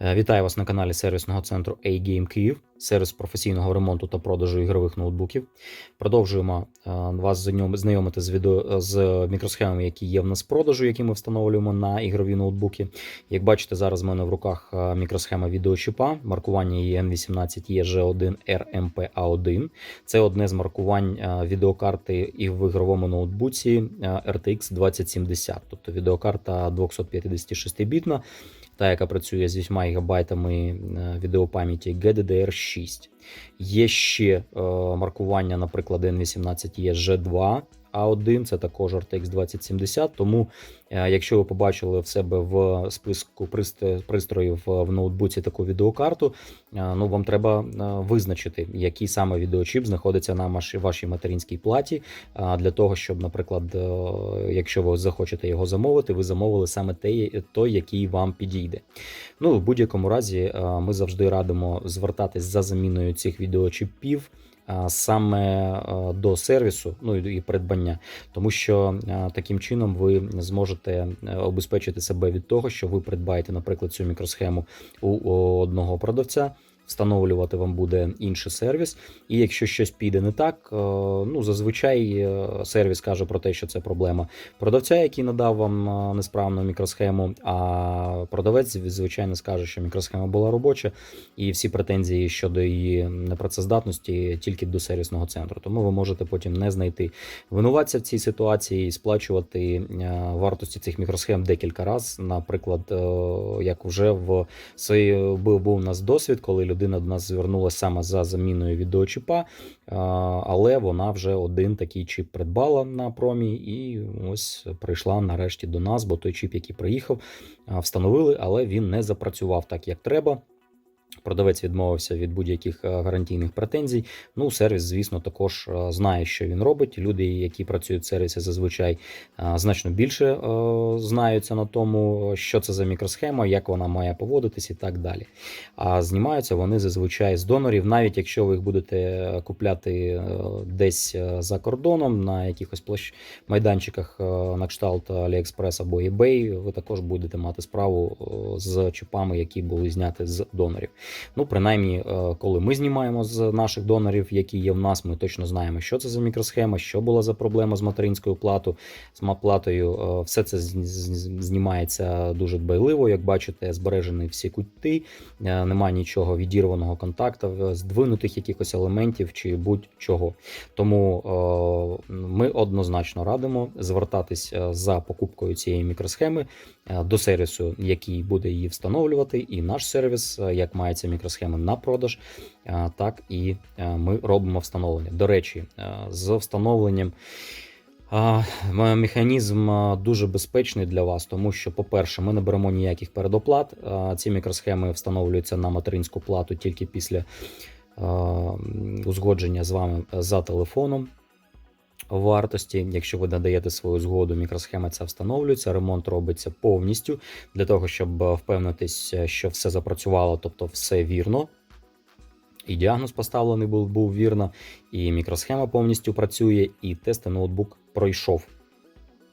Е, Вітаю вас на каналі сервісного центру A-Game Київ, сервіс професійного ремонту та продажу ігрових ноутбуків. Продовжуємо е, вас знайомити з відео з мікросхемами, які є в нас в продажу, які ми встановлюємо на ігрові ноутбуки. Як бачите, зараз в мене в руках е, мікросхема відеочіпа, маркування її N18 EG1 RMPA1. Це одне з маркувань відеокарти і в ігровому ноутбуці RTX 2070, тобто відеокарта 256-бітна та яка працює з 8 ГБ відеопам'яті GDDR6. Є ще е, маркування, наприклад, N18 є G2 A1, це також RTX 2070. Тому, е, якщо ви побачили в себе в списку пристроїв в ноутбуці таку відеокарту, е, ну вам треба е, визначити, який саме відеочіп знаходиться на вашій материнській платі, для того, щоб, наприклад, е, якщо ви захочете його замовити, ви замовили саме той, який вам підійде. Ну, в будь-якому разі, е, ми завжди радимо звертатись за заміною цих відеочіпів. Саме до сервісу, ну і придбання, тому що таким чином ви зможете е, обезпечити себе від того, що ви придбаєте, наприклад, цю мікросхему у одного продавця, встановлювати вам буде інший сервіс. І якщо щось піде не так, е, ну зазвичай е, сервіс каже про те, що це проблема продавця, який надав вам е, несправну мікросхему. А продавець, звичайно, скаже, що мікросхема була робоча, і всі претензії щодо її непрацездатності тільки до сервісного центру. Тому ви можете потім не знайти винуватця в цій ситуації і сплачувати вартості цих мікросхем декілька разів. Наприклад, як вже в був, був у нас досвід, коли людина до нас звернулася саме за заміною відеочіпа, чіпа, але вона вже один такий чіп придбала на промі, і ось прийшла нарешті до нас, бо той чіп, який приїхав, е, встановили, але він не запрацював так, як треба. Продавець відмовився від будь-яких е, гарантійних претензій. Ну, сервіс, звісно, також е, знає, що він робить. Люди, які працюють в сервісі, зазвичай е, значно більше знаються на тому, що це за мікросхема, як вона має поводитись і так далі. А знімаються вони зазвичай з донорів, навіть якщо ви їх будете купляти десь за кордоном на якихось площ... майданчиках на кшталт AliExpress або eBay, ви також будете мати справу з чіпами, які були зняті з донорів. Ну, принаймні, е, коли ми знімаємо з наших донорів, які є в нас, ми точно знаємо, що це за мікросхема, що була за проблема з материнською платою, з маплатою. Е, Все це знімається дуже дбайливо. Як бачите, збережені всі кути, е, немає нічого відірваного контакту, здвинутих якихось елементів чи будь-чого. Тому ми однозначно радимо звертатись за покупкою цієї мікросхеми до сервісу, який буде її встановлювати, і наш сервіс, е, як має ця мікросхема на продаж, е, так і е, ми робимо встановлення. До речі, е, з встановленням. Механізм дуже безпечний для вас, тому що, по-перше, ми не беремо ніяких передоплат. Ці мікросхеми встановлюються на материнську плату тільки після узгодження з вами за телефоном вартості. Якщо ви надаєте свою згоду, мікросхема ця встановлюється. Ремонт робиться повністю для того, щоб е, впевнитись, що все запрацювало, тобто все вірно. І діагноз поставлений був, був вірно, і мікросхема повністю працює, і тест ноутбук пройшов.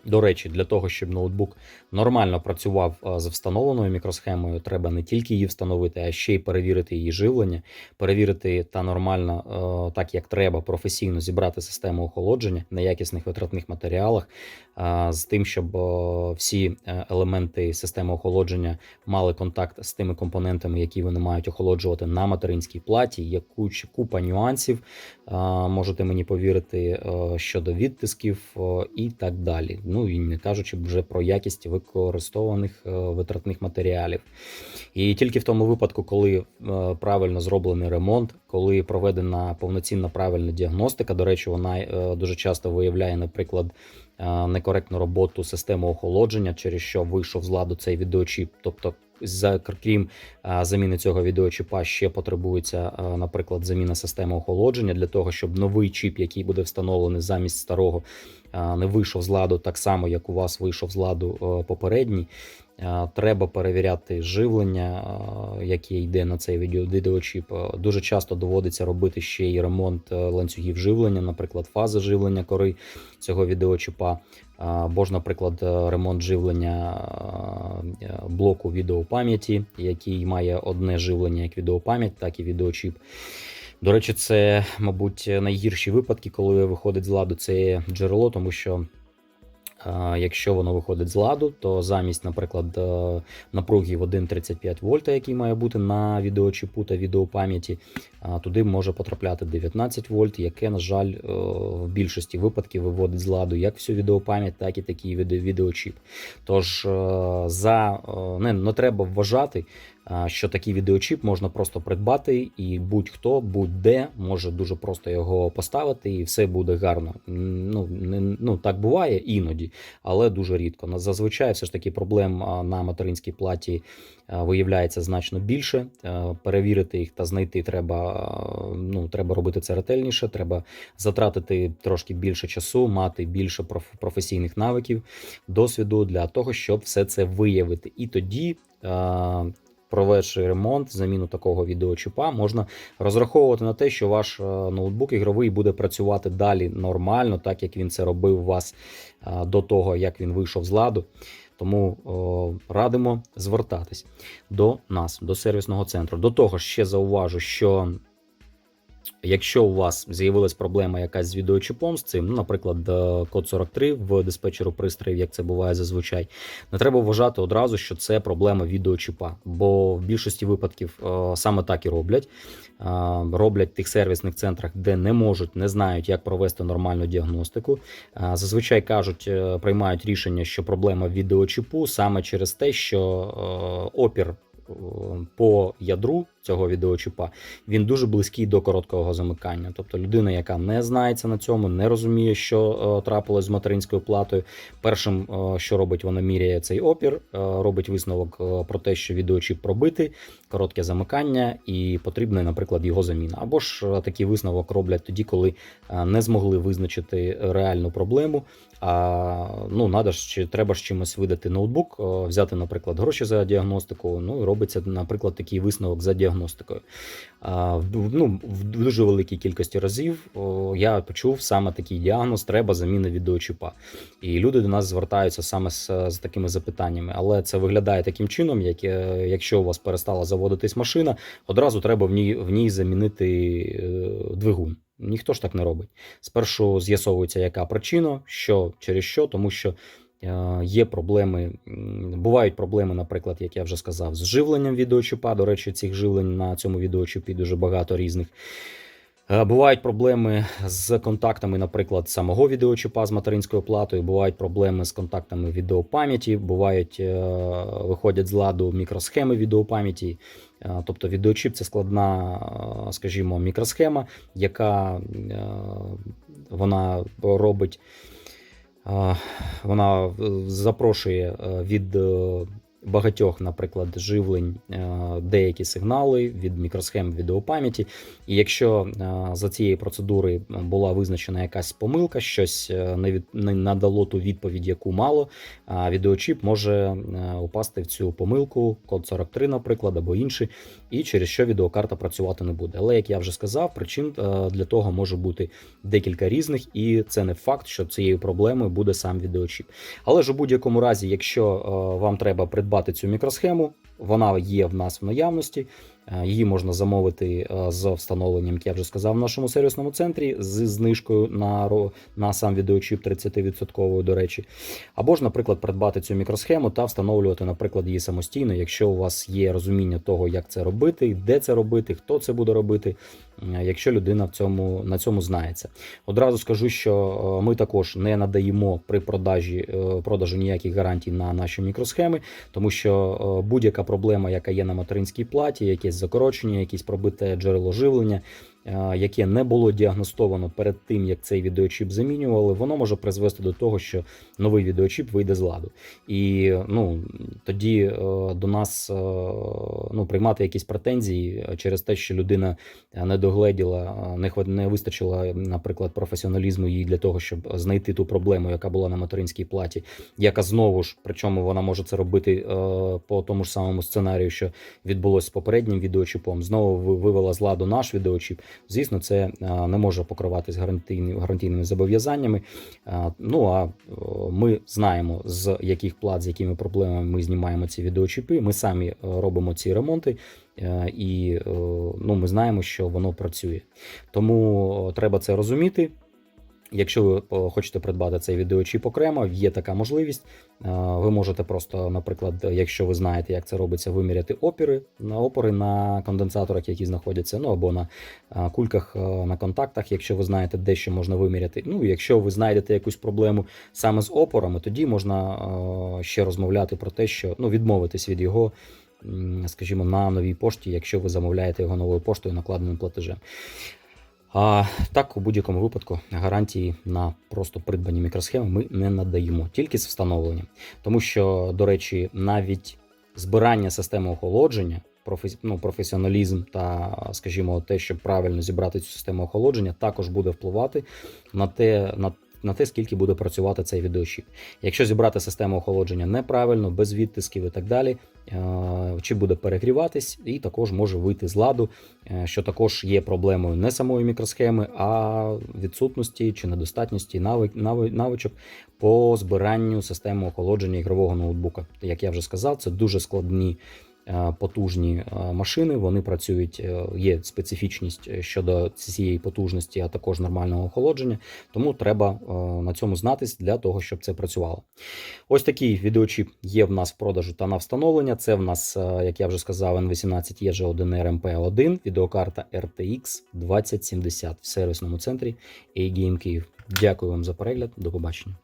До речі, для того, щоб ноутбук нормально працював з встановленою мікросхемою, треба не тільки її встановити, а ще й перевірити її живлення, перевірити та нормально, так як треба, професійно зібрати систему охолодження на якісних витратних матеріалах, з тим, щоб всі е, елементи системи охолодження мали контакт з тими компонентами, які вони мають охолоджувати на материнській платі. Є куч, купа нюансів, можете мені повірити, щодо відтисків і так далі. Ну і не кажучи вже про якість використованих е, витратних матеріалів. І тільки в тому випадку, коли е, правильно зроблений ремонт, коли проведена повноцінна правильна діагностика, до речі, вона е, дуже часто виявляє, наприклад, некоректну роботу системи охолодження, через що вийшов з ладу цей відеочіп. Тобто, за крім е, заміни цього відеочіпа, ще потребується, е, наприклад, заміна системи охолодження для того, щоб новий чіп, який буде встановлений замість старого, е, не вийшов з ладу так само, як у вас вийшов з ладу е, попередній. Е, Треба перевіряти живлення, е, яке йде на цей відеочіп. Е, Дуже часто доводиться робити ще й ремонт ланцюгів живлення, наприклад, фази живлення кори цього відеочіпа. Або ж, наприклад, ремонт живлення блоку відеопам'яті, який має одне живлення як відеопам'ять, так і відеочіп. До речі, це, мабуть, найгірші випадки, коли виходить з ладу це джерело, тому що. Якщо воно виходить з ладу, то замість, наприклад, е, напруги в 1,35 вольта, який має бути на відеочіпу та відеопам'яті, туди може потрапляти 19 вольт, яке, на жаль, е, в більшості випадків виводить з ладу як всю відеопам'ять, так і такий відеочіп. Тож е, за не, не треба вважати, що такий відеочіп можна просто придбати, і будь-хто, будь-де може дуже просто його поставити, і все буде гарно. Ну, не, ну так буває іноді, але дуже рідко. Зазвичай все ж таки проблем на материнській платі виявляється значно більше. Перевірити їх та знайти треба. Ну, треба робити це ретельніше. Треба затратити трошки більше часу, мати більше проф- професійних навиків, досвіду для того, щоб все це виявити. І тоді. Проведши ремонт, заміну такого відеочіпа, можна розраховувати на те, що ваш е, ноутбук ігровий буде працювати далі нормально, так як він це робив у вас е, до того, як він вийшов з ладу. Тому о, радимо звертатись до нас, до сервісного центру. До того ще зауважу, що якщо у вас з'явилась проблема якась з відеочіпом з цим, ну, наприклад, е, код 43 в диспетчеру пристроїв, як це буває зазвичай, не треба вважати одразу, що це проблема відеочіпа, бо в більшості випадків е, саме так і роблять. Е, Роблять в тих сервісних центрах, де не можуть, не знають, як провести нормальну діагностику. Зазвичай кажуть, приймають рішення, що проблема відеочіпу саме через те, що опір по ядру цього відеочіпа він дуже близький до короткого замикання. Тобто людина, яка не знається на цьому, не розуміє, що е, трапилось з материнською платою. Першим, е, що робить, вона міряє цей опір, е, робить висновок е, про те, що відеочіп пробитий, коротке замикання, і потрібна, наприклад, його заміна. Або ж е, такий висновок роблять тоді, коли е, не змогли визначити реальну проблему. А ну надо ж треба ж чимось видати ноутбук, е, взяти, наприклад, гроші за діагностику. Ну і робиться, наприклад, такий висновок за діагностикою. А, ну, в дуже великій кількості разів я почув саме такий діагноз: треба заміна відеочіпа. І люди до нас звертаються саме з, з такими запитаннями. Але це виглядає таким чином, як якщо у вас перестала заводитись машина, одразу треба в ній в ній замінити е, двигун. Ніхто ж так не робить. Спершу з'ясовується, яка причина, що через що, тому що е, є проблеми. Бувають проблеми, наприклад, як я вже сказав, з живленням відеочіпа. До речі, цих живлень на цьому відеочіпі дуже багато різних. Е, Бувають проблеми з контактами, наприклад, самого відеочіпа з материнською платою. Бувають проблеми з контактами відеопам'яті, бувають е, виходять з ладу мікросхеми відеопам'яті. Е, Тобто відеочіп це складна, скажімо, мікросхема, яка вона робить, вона запрошує від багатьох, наприклад, живлень е, деякі сигнали від мікросхем відеопам'яті. І якщо е, за цієї процедури була визначена якась помилка, щось е, не, від, не надало ту відповідь, яку мало, відеочіп може упасти в цю помилку, код 43, наприклад, або інший, і через що відеокарта працювати не буде. Але як я вже сказав, причин е, для того може бути декілька різних, і це не факт, що цією проблемою буде сам відеочіп. Але ж у будь-якому разі, якщо е, вам треба придбати цю мікросхему, вона є в нас в наявності. Е, Її можна замовити е, з встановленням, як я вже сказав, в нашому сервісному центрі з знижкою на, на сам відеочіп 30%, до речі. Або ж, наприклад, придбати цю мікросхему та встановлювати, наприклад, її самостійно, якщо у вас є розуміння того, як це робити, де це робити, хто це буде робити, якщо людина в цьому, на цьому знається. Одразу скажу, що е, ми також не надаємо при продажі е, продажу ніяких гарантій на наші мікросхеми, тому що е, будь-яка проблема, яка є на материнській платі, якесь закорочення, якесь пробите джерело живлення, е, яке не було діагностовано перед тим, як цей відеочіп замінювали, воно може призвести до того, що новий відеочіп вийде з ладу. І ну тоді е, до нас е, ну, приймати якісь претензії через те, що людина не догледіла, не вистачило, наприклад, професіоналізму їй для того, щоб знайти ту проблему, яка була на материнській платі, яка знову ж, причому вона може це робити е, по тому ж самому сценарію, що відбулося з попереднім відеочіпом. Знову вивела з ладу наш відеочіп. Звісно, це е, не може покриватись гарантійними зобов'язаннями. Е, Ну а е, ми знаємо, з яких плат, з якими проблемами ми знімаємо ці відеочіпи. Ми самі робимо ці ремонти, і ну, ми знаємо, що воно працює. Тому треба це розуміти. Якщо ви е, хочете придбати цей відеочіп окремо, є така можливість. Е, Ви можете просто, наприклад, якщо ви знаєте, як це робиться, виміряти опіри на опори на конденсаторах, які знаходяться, ну або на е, кульках на контактах, якщо ви знаєте, де що можна виміряти. Ну, якщо ви знайдете якусь проблему саме з опорами, тоді можна ще розмовляти про те, що ну, відмовитись від його, скажімо, на новій пошті, якщо ви замовляєте його новою поштою накладеним платежем. А так, у будь-якому випадку гарантії на просто придбані мікросхеми ми не надаємо, тільки з встановленням. Тому що, до речі, навіть збирання системи охолодження, професі... ну, професіоналізм та, скажімо, те, щоб правильно зібрати цю систему охолодження, також буде впливати на те, на, на те, скільки буде працювати цей відеощіп. Якщо зібрати систему охолодження неправильно, без відтисків і так далі, е, чіп буде перегріватись і також може вийти з ладу, е, що також є проблемою не самої мікросхеми, а відсутності чи недостатності навичок по збиранню системи охолодження ігрового ноутбука. Як я вже сказав, це дуже складні. Е, Потужні е, машини, вони працюють, е, є специфічність щодо цієї потужності, а також нормального охолодження. Тому треба на цьому знатись для того, щоб це працювало. Ось такий відеочіп є в нас в продажу та на встановлення. Це в нас, як я вже сказав, N18 EG1 RMP1, відеокарта RTX 2070 в сервісному центрі A-Game Київ. Дякую вам за перегляд. До побачення.